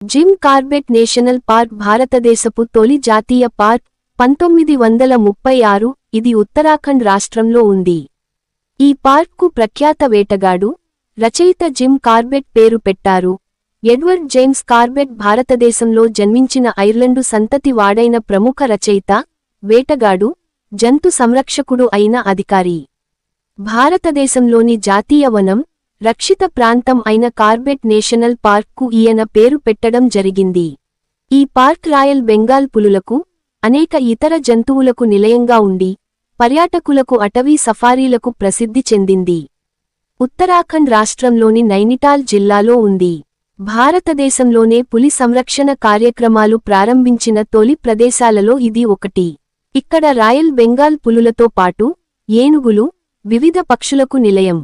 Jim Corbett national park భారతదేశపు తొలి జాతీయ పార్క్ పంతొమ్మిది వందల ముప్పై ఆరు ఇది ఉత్తరాఖండ్ రాష్ట్రంలో ఉంది. ఈ పార్క్కు ప్రఖ్యాత వేటగాడు రచయిత జిమ్ కార్బెట్ పేరు పెట్టారు. ఎడ్వర్డ్ జేమ్స్ కార్బెట్ భారతదేశంలో జన్మించిన ఐర్లండు సంతతి వాడైన ప్రముఖ రచయిత వేటగాడు జంతు సంరక్షకుడు అయిన అధికారి. భారతదేశంలోని జాతీయ వనం రక్షిత ప్రాంతం అయిన కార్బెట్ నేషనల్ పార్క్కు ఈయన పేరు పెట్టడం జరిగింది. ఈ పార్క్ రాయల్ బెంగాల్ పులులకు అనేక ఇతర జంతువులకు నిలయంగా ఉండి పర్యాటకులకు అటవీ సఫారీలకు ప్రసిద్ధి చెందింది. ఉత్తరాఖండ్ రాష్ట్రంలోని నైనిటాల్ జిల్లాలో ఉంది. భారతదేశంలోనే పులి సంరక్షణ కార్యక్రమాలు ప్రారంభించిన తొలి ప్రదేశాలలో ఇది ఒకటి. ఇక్కడ రాయల్ బెంగాల్ పులులతో పాటు ఏనుగులు వివిధ పక్షులకు నిలయం.